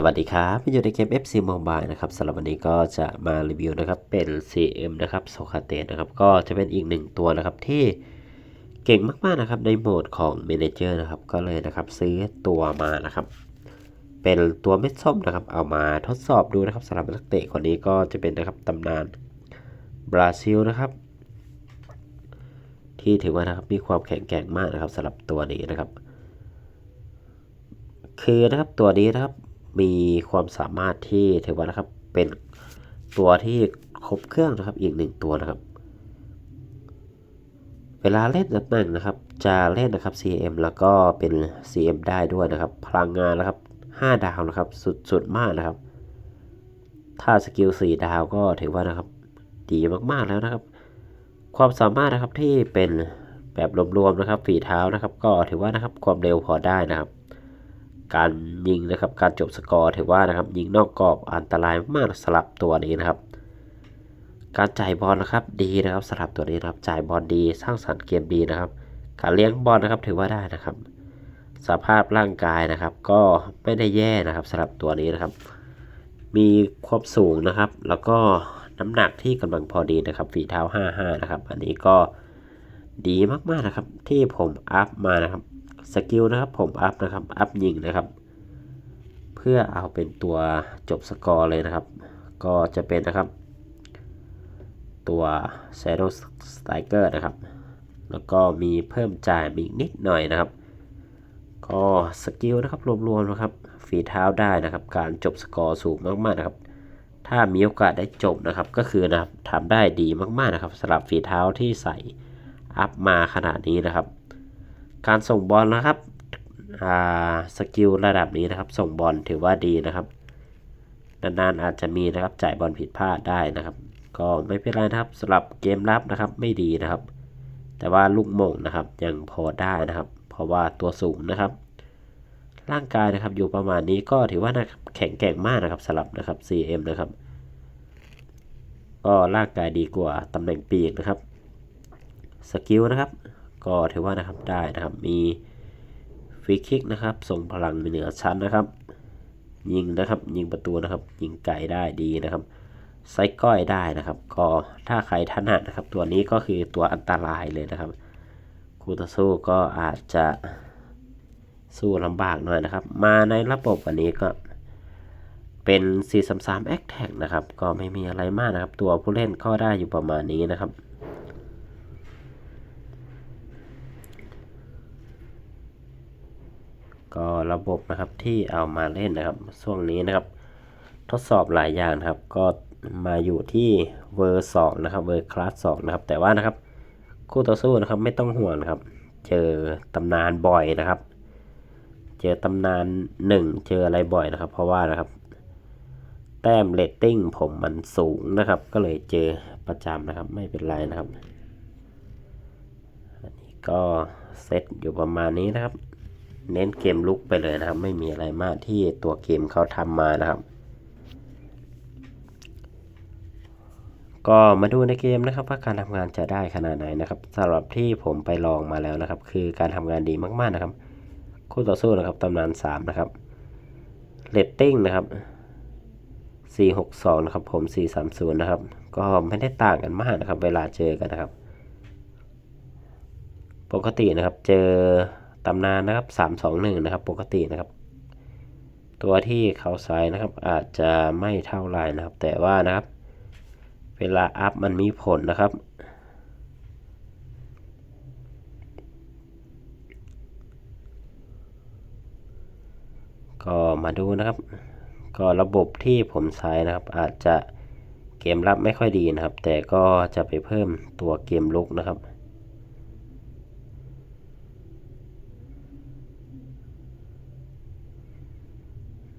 สวัสดีครับพี่อยู่ในเกม FC Mobile นะครับสำหรับวันนี้ก็จะมารีวิวนะครับเป็น CM นะครับโซคาเตนะครับก็จะเป็นอีกหนึ่งตัวนะครับที่เก่งมากๆนะครับในโหมดของ Manager นะครับก็เลยนะครับซื้อตัวมานะครับ เป็นตัวเม็ดส้มนะครับ เอามาทดสอบดูนะครับสำหรับนักเตะคนนี้ก็จะเป็นนะครับตำนานบราซิลนะครับ ที่ถือว่านะครับมีความแข็งแกร่งมากนะครับสำหรับตัวนี้นะครับ คือนะครับตัวนี้นะครับ มีความสามารถที่ถือว่านะครับเป็นตัวที่ครบเครื่องนะครับอีกหนึ่งตัวนะครับ เวลาเล่นตำแหน่งนะครับ จะเล่นนะครับ CM แล้วก็เป็น CM ได้ด้วยนะครับ พลังงานนะครับ 5 ดาวนะครับสุดๆมากนะครับ ถ้าสกิล4ดาวก็ถือว่านะครับดีมากๆแล้วนะครับ ความสามารถนะครับที่เป็นแบบรวมๆนะครับฝีเท้านะครับ ก็ถือว่านะครับความเร็วพอได้นะครับ การยิงนะครับ การจบสกอร์ถือว่านะครับ ยิงนอกกรอบอันตรายมากสำหรับตัวนี้นะครับ การจ่ายบอลนะครับดีนะครับสำหรับตัวนี้นะครับ จ่ายบอลดีสร้างสรรค์เกมดีนะครับ การเลี้ยงบอลนะครับถือว่าได้นะครับ สภาพร่างกายนะครับ ก็ไม่ได้แย่นะครับสำหรับตัวนี้นะครับ มีความสูงนะครับ แล้วก็น้ำหนักที่กำลังพอดีนะครับฝีเท้า 55 นะครับ อันนี้ก็ดีมากๆนะครับที่ผมอัพมานะครับ สกิลนะครับผมอัพนะครับอัพยิงนะครับ เพื่อเอาเป็นตัวจบสกอร์เลยนะครับ ก็จะเป็นนะครับ ตัว Shadow Striker นะครับ แล้วก็มีเพิ่มจ่ายอีกนิดหน่อยนะครับ ก็สกิลนะครับรวมๆนะครับฝีเท้าได้นะครับ การจบสกอร์สูงมากๆนะครับ ถ้ามีโอกาสได้จบนะครับก็คือนะครับทำได้ดีมากๆนะครับสำหรับฝีเท้าที่ใส่อัพมาขนาดนี้นะครับ การส่งบอลนะครับสกิลระดับนี้นะครับ ส่งบอลถือว่าดีนะครับ นานๆอาจจะมีนะครับจ่ายบอลผิดพลาดได้นะครับ ก็ไม่เป็นไรนะครับสำหรับเกมรับนะครับไม่ดีนะครับ แต่ว่าลูกมงนะครับยังพอได้นะครับ เพราะว่าตัวสูงนะครับ ร่างกายนะครับอยู่ประมาณนี้ก็ถือว่านะครับแข็งแกร่งมากนะครับสำหรับนะครับ CM นะครับก็ร่างกายดีกว่าตำแหน่งปีกนะครับสกิลนะครับ ก็ถือว่านะครับได้นะครับมีฟรีคิกนะครับส่งพลังเหนือชั้นนะครับ ยิงนะครับยิงประตูนะครับ ยิงไกลได้ดีนะครับไซก้อยได้นะครับ ก็ถ้าใครถนัดนะครับ ตัวนี้ก็คือตัวอันตรายเลยนะครับคู่ต่อสู้ก็อาจจะสู้ลำบากหน่อยนะครับ มาในระบบวันนี้ก็เป็น433 a c t a g นะครับ ก็ไม่มีอะไรมากนะครับ ตัวผู้เล่นก็ได้อยู่ประมาณนี้นะครับ ก็ระบบนะครับที่เอามาเล่นนะครับช่วงนี้นะครับ ทดสอบหลายอย่างนะครับ ก็มาอยู่ที่เวอร์สองนะครับเวอร์คลาสสองนะครับ แต่ว่านะครับ คู่ต่อสู้นะครับไม่ต้องห่วงนะครับ เจอตำนานบ่อยนะครับ เจอตำนานหนึ่งเจออะไรบ่อยนะครับ เพราะว่านะครับ แต้มเรตติ้งผมมันสูงนะครับ ก็เลยเจอประจำนะครับ ไม่เป็นไรนะครับ อันนี้ก็เซตอยู่ประมาณนี้นะครับ เน้นเกมลุกไปเลยนะครับ ไม่มีอะไรมากที่ตัวเกมเขาทำมานะครับ ก็มาดูในเกมนะครับว่าการทำงานจะได้ขนาดไหนนะครับสำหรับที่ผมไปลองมาแล้วนะครับ คือการทำงานดีมากๆนะครับ คู่ต่อสู้นะครับตำนาน3นะครับเรตติ้งนะครับ462นะครับผม 430 นะครับ ก็ไม่ได้ต่างกันมากนะครับ เวลาเจอกันนะครับ ปกตินะครับเจอ ตำนานนะครับ 321 นะครับ ปกตินะครับ ตัวที่เขาใช้นะครับ อาจจะไม่เท่าไรนะครับ แต่ว่านะครับ เวลาอัพมันมีผลนะครับ ก็มาดูนะครับ ก็ระบบที่ผมใช้นะครับ อาจจะเกมรับไม่ค่อยดีนะครับ แต่ก็จะไปเพิ่มตัวเกมลุกนะครับ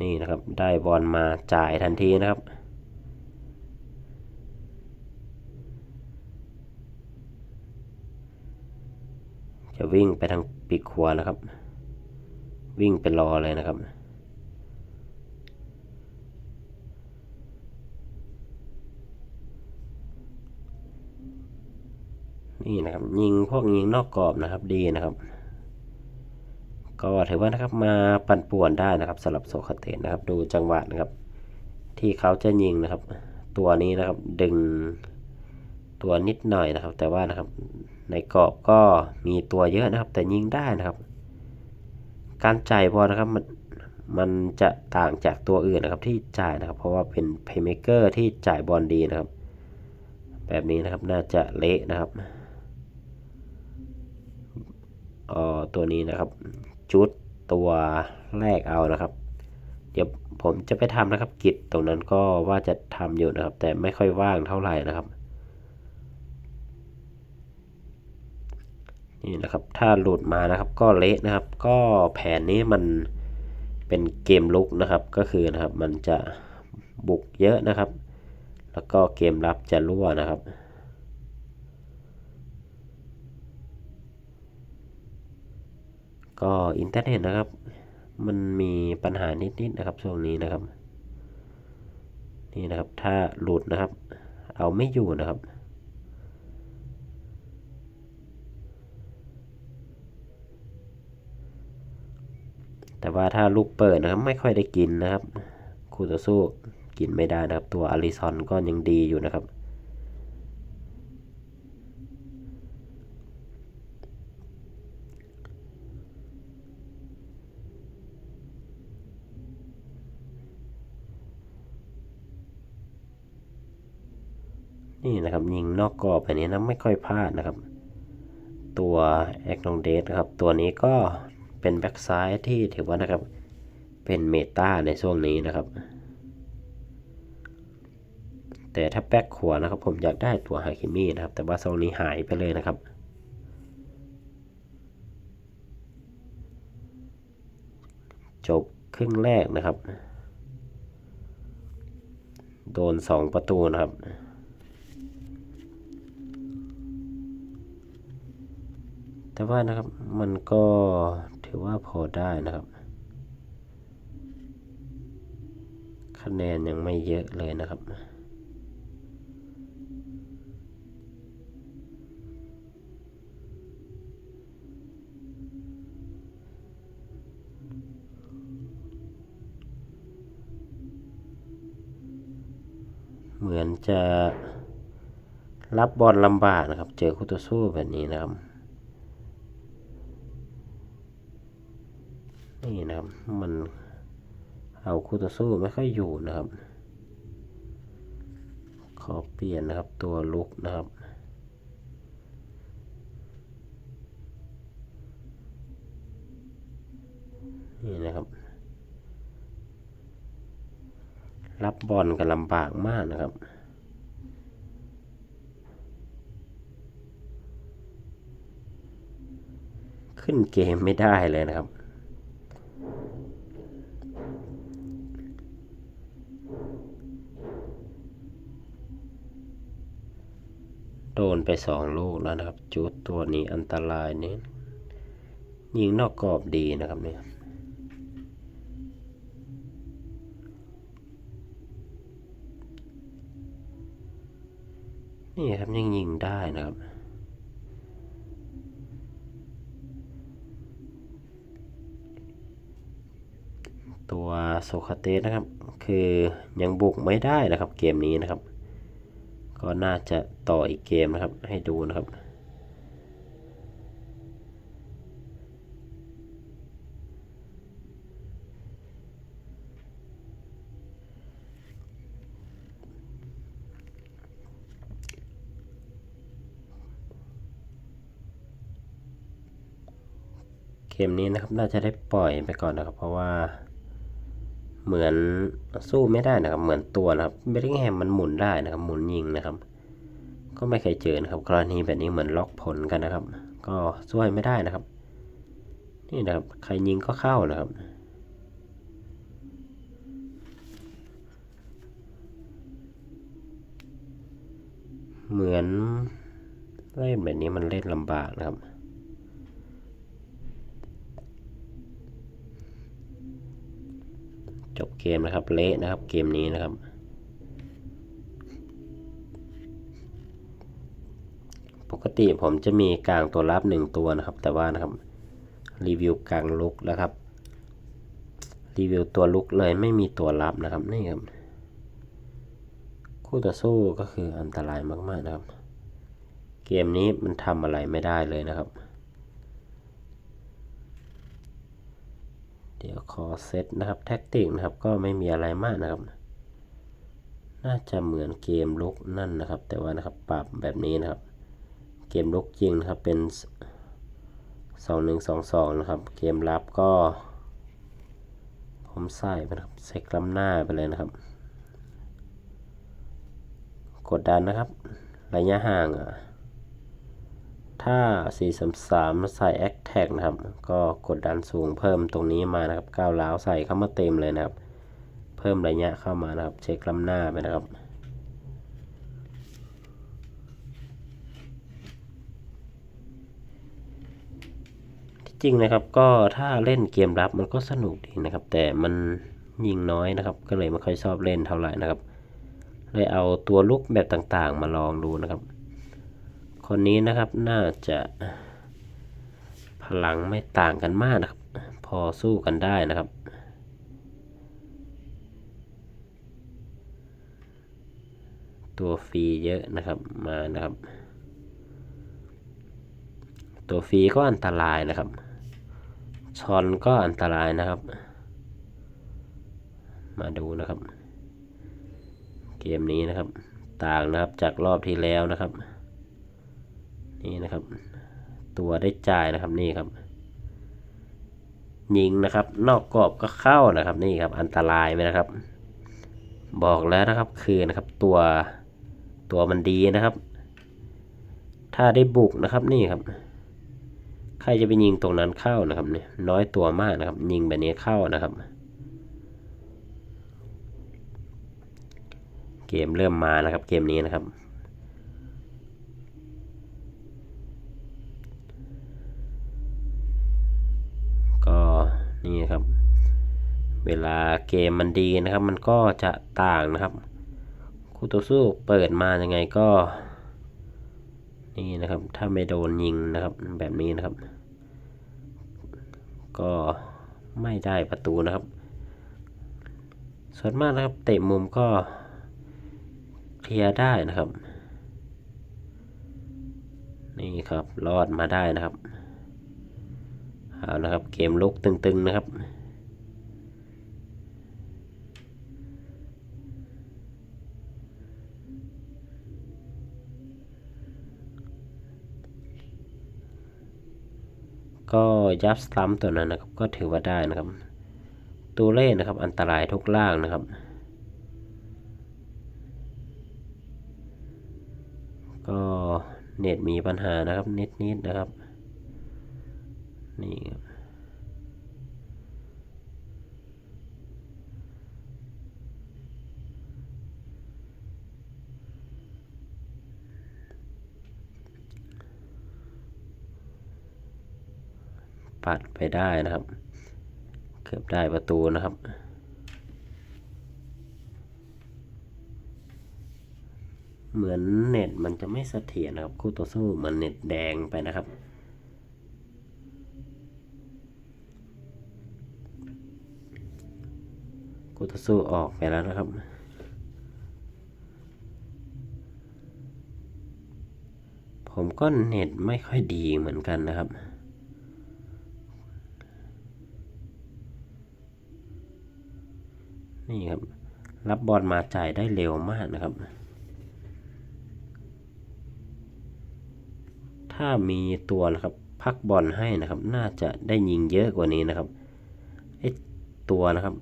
นี่นะครับได้บอลมาจ่ายทันทีนะครับ จะวิ่งไปทางปีกขวานะครับ วิ่งไปรอเลยนะครับนี่นะครับยิงพวกยิงนอกกรอบนะครับดีนะครับ ก็ถือว่านะครับมาปั่นป่วนได้นะครับสำหรับโซคาเตสนะครับ ดูจังหวะนะครับ ที่เขาจะยิงนะครับ ตัวนี้นะครับดึงตัวนิดหน่อยนะครับ แต่ว่านะครับในกรอบก็มีตัวเยอะนะครับ แต่ยิงได้นะครับ การจ่ายบอลนะครับมันมันจะต่างจากตัวอื่นนะครับที่จ่ายนะครับ เพราะว่าเป็นเพย์เมเกอร์ที่จ่ายบอลดีนะครับ แบบนี้นะครับน่าจะเละนะครับอ๋อตัวนี้นะครับ จุดตัวแรกเอานะครับ เดี๋ยวผมจะไปทำนะครับ กิจตรงนั้นก็ว่าจะทำอยู่นะครับ แต่ไม่ค่อยว่างเท่าไหร่นะครับ นี่นะครับ ถ้าหลุดมานะครับ ก็เละนะครับ ก็แผนนี้มันเป็นเกมลุกนะครับ ก็คือนะครับ มันจะบุกเยอะนะครับ แล้วก็เกมรับจะรั่วนะครับ ก็อินเทอร์เน็ตนะครับ มันมีปัญหานิดๆนะครับช่วงนี้นะครับ นี่นะครับถ้าหลุดนะครับ เอาไม่อยู่นะครับ แต่ว่าถ้าลูกเปิดนะครับไม่ค่อยได้กินนะครับ คูต่อสู้กินไม่ได้นะครับ ตัวอาริซอนก็ยังดีอยู่นะครับ นี่ นอกกรอบแบบนี้นะไม่ค่อยพลาดนะครับ ตัวแอคโนเดสนะครับ ตัวนี้ก็เป็นแบ็กซ้ายที่ถือว่านะครับ เป็นเมตาในช่วงนี้นะครับ แต่ถ้าแบ็กขวานะครับ ผมอยากได้ตัวฮาคิมี่นะครับ แต่ว่าทรงนี้หายไปเลยนะครับจบครึ่งแรกนะครับ โดน 2 ประตูนะครับ แต่ว่านะครับมันก็ถือว่าพอได้นะครับ คะแนนยังไม่เยอะเลยนะครับเหมือนจะรับบอลลำบากนะครับ เจอคู่ต่อสู้แบบนี้นะครับ นะครับ มันเอาคู่ต่อสู้ไม่ค่อยอยู่นะครับ ขอเปลี่ยนนะครับตัวลุกนะครับนี่นะครับ รับบอลกันลำบากมากนะครับขึ้นเกมไม่ได้เลยนะครับ โดนไปสองลูกแล้วนะครับ จุดตัวนี้อันตรายนี่ยิงนอกกรอบดีนะครับเนี่ยนี่ครับยังยิงได้นะครับตัวโซคาเตสนะครับ คือยังบุกไม่ได้นะครับเกมนี้นะครับ ก็น่าจะต่ออีกเกมนะครับ ให้ดูนะครับ เกมนี้นะครับน่าจะได้ปล่อยไปก่อนนะครับ เพราะว่า เหมือนสู้ไม่ได้นะครับ เหมือนตัวนะครับเบลลิงแฮมมันหมุนได้นะครับ หมุนยิงนะครับ ก็ไม่เคยเจอนะครับกรณีแบบนี้เหมือนล็อกผลกันนะครับ ก็ช่วยไม่ได้นะครับ นี่นะครับ ใครยิงก็เข้านะครับเหมือนเล่นแบบนี้มันเล่นลำบากนะครับ เกมนะครับเละนะครับเกมนี้นะครับ ปกติผมจะมีกลางตัวรับหนึ่งตัวนะครับ แต่ว่านะครับรีวิวกลางลุกแล้วครับ รีวิวตัวลุกเลยไม่มีตัวรับนะครับนี่ครับคู่ต่อสู้ก็คืออันตรายมากๆนะครับ เกมนี้มันทำอะไรไม่ได้เลยนะครับ เดี๋ยวขอเซตนะครับแท็กติกนะครับก็ไม่มีอะไรมากนะครับ น่าจะเหมือนเกมลุกนั่นนะครับ แต่ว่านะครับปรับแบบนี้นะครับ เกมลุกจริงนะครับเป็น 2122 นะครับ เกมรับก็ ผมใส่ไปนะครับใส่กล้ำหน้าไปเลยนะครับ กดดันนะครับ ระยะห่างอะ ถ้า 433 ใส่ a c t a g นะครับ ก็กดดันสูงเพิ่มตรงนี้มานะครับก้าวล้าวใส่เข้ามาเต็มเลยนะครับ เพิ่มระยะเข้ามานะครับ เช็คลำหน้าไปนะครับที่จริงนะครับก็ถ้าเล่นเกมรับมันก็สนุกดีนะครับ แต่มันยิงน้อยนะครับ ก็เลยไม่ค่อยชอบเล่นเท่าไหร่นะครับ เลยเอาตัวลุกแบบต่างๆ มาลองดูนะครับ คนนี้นะครับน่าจะพลังไม่ต่างกันมากนะครับ พอสู้กันได้นะครับ ตัวฟรีเยอะนะครับมานะครับ ตัวฟรีก็อันตรายนะครับชอนก็อันตรายนะครับ มาดูนะครับ เกมนี้นะครับ ต่างนะครับจากรอบที่แล้วนะครับ นี่นะครับ ตัวได้จ่ายนะครับนี่ครับยิงนะครับ นอกกรอบก็เข้านะครับ นี่ครับอันตรายไหมนะครับ บอกแล้วนะครับคือนะครับตัวตัวมันดีนะครับ ถ้าได้บุกนะครับนี่ครับ ใครจะไปยิงตรงนั้นเข้านะครับเนี่ยน้อยตัวมากนะครับ ยิงแบบนี้เข้านะครับ เกมเริ่มมานะครับเกมนี้นะครับ ก็ นี่ครับ เวลาเกมมันดีนะครับ มันก็จะต่างนะครับ คู่ต่อสู้เปิดมายังไงก็ นี่นะครับ ถ้าไม่โดนยิงนะครับ แบบนี้นะครับ ก็ไม่ได้ประตูนะครับ ส่วนมากนะครับเตะมุมก็เคลียร์ได้นะครับ นี่ครับรอดมาได้นะครับ เอานะครับเกมลุกตึงๆนะครับ ก็ยับซ้ำตัวนั้นนะครับ ก็ถือว่าได้นะครับ ตัวเล่นะครับอันตรายทุกล่างนะครับ ก็เน็ตมีปัญหานะครับนิดๆนนะครับ นี่ปัดไปได้นะครับ เกือบได้ประตูนะครับ เหมือนเน็ตมันจะไม่เสถียรนะครับ คู่ต่อสู้เหมือนเน็ตแดงไปนะครับ คู่ต่อสู้ออกไปแล้วนะครับ ผมก็เน็ตไม่ค่อยดีเหมือนกันนะครับ นี่ครับ รับบอลมาจ่ายได้เร็วมากนะครับ ถ้ามีตัวนะครับพักบอลให้นะครับ น่าจะได้ยิงเยอะกว่านี้นะครับไอตัวนะครับ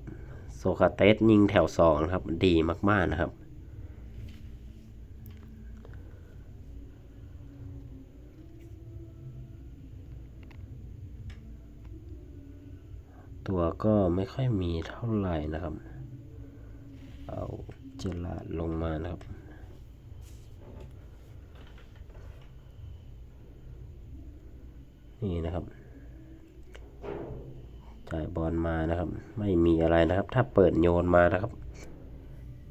ซคาเตสยิงแถวสองนะครับ ดีมาก ๆ นะครับ ตัวก็ไม่ค่อยมีเท่าไหร่นะครับ เอาเจลาดลงมานะครับนี่นะครับ จ่ายบอลมานะครับ ไม่มีอะไรนะครับ ถ้าเปิดโยนมานะครับ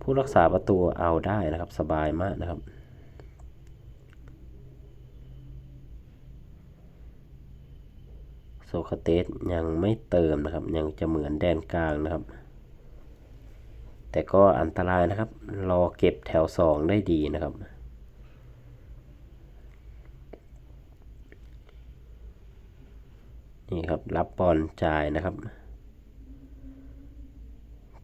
ผู้รักษาประตูเอาได้นะครับ สบายมากนะครับสคาเตสยังไม่เติมนะครับ ยังจะเหมือนแดนกลางนะครับ แต่ก็อันตรายนะครับ รอเก็บแถว 2 ได้ดีนะครับ นี่ครับรับบอลจ่ายนะครับ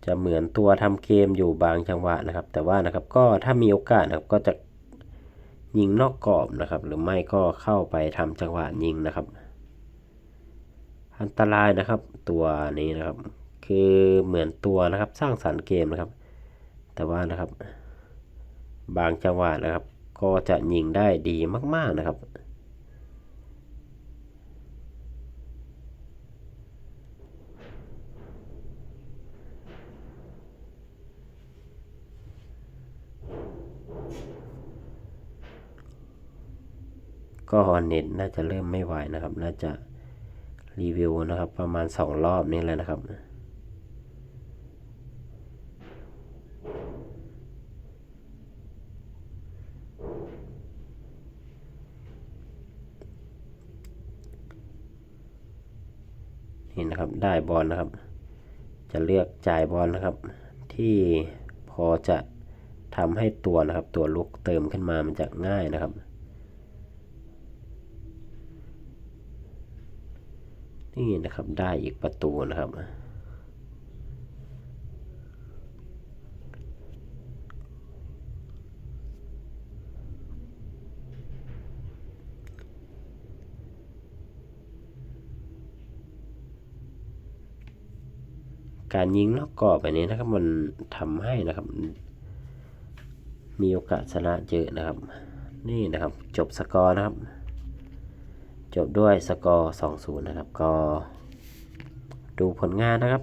จะเหมือนตัวทำเกมอยู่บางจังหวะนะครับ แต่ว่านะครับก็ถ้ามีโอกาสนะครับก็จะยิงนอกกรอบนะครับ หรือไม่ก็เข้าไปทำจังหวะยิงนะครับ อันตรายนะครับตัวนี้นะครับ คือเหมือนตัวนะครับสร้างสรรค์เกมนะครับ แต่ว่านะครับ บางจังหวะนะครับ ก็จะยิงได้ดีมาก ๆนะครับ ก็เน็ตน่าจะเริ่มไม่ไหวนะครับ น่าจะรีวิวนะครับ ประมาณ 2 รอบนี้แล้วนะครับ นี่นะครับได้บอลนะครับ จะเลือกจ่ายบอลนะครับ ที่พอจะทำให้ตัวนะครับ ตัวลุกเติมขึ้นมามันจะง่ายนะครับ นี่นะครับได้อีกประตูนะครับการยิงนอกกรอบแบบนี้นะครับมันทำให้นะครับ มีโอกาสชนะเยอะนะครับ นี่นะครับ จบสกอร์นะครับ จบด้วยสกอร์2-0 นะครับ ก็ดูผลงานนะครับ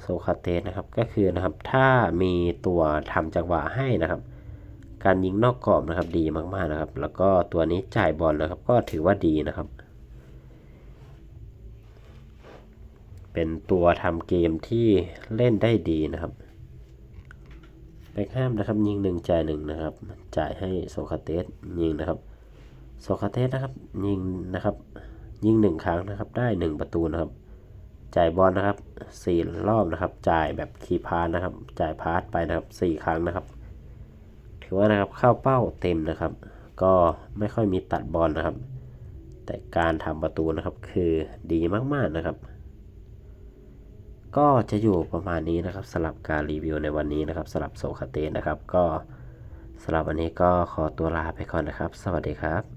โซคาเตสนะครับก็คือนะครับถ้ามีตัวทำจังหวะให้นะครับ การยิงนอกกรอบนะครับดีมากๆนะครับ แล้วก็ตัวนี้จ่ายบอลนะครับ ก็ถือว่าดีนะครับ เป็นตัวทำเกมที่เล่นได้ดีนะครับแบ็คแฮมนะครับยิงหนึ่งจ่ายหนึ่งนะครับ จ่ายให้โซคาเตสยิงนะครับ โซคาเตสนะครับ ยิงนะครับ ยิงหนึ่งครั้งนะครับ ได้หนึ่งประตูนะครับ จ่ายบอลนะครับสี่รอบนะครับ จ่ายแบบคีพาสนะครับ จ่ายพาสไปนะครับสี่ครั้งนะครับ ถือว่านะครับเข้าเป้าเต็มนะครับ ก็ไม่ค่อยมีตัดบอลนะครับ แต่การทำประตูนะครับคือดีมากๆนะครับ ก็จะอยู่ประมาณนี้นะครับสำหรับการรีวิวในวันนี้นะครับสำหรับโซคาเตสนะครับ ก็สำหรับวันนี้ก็ขอตัวลาไปก่อนนะครับ สวัสดีครับ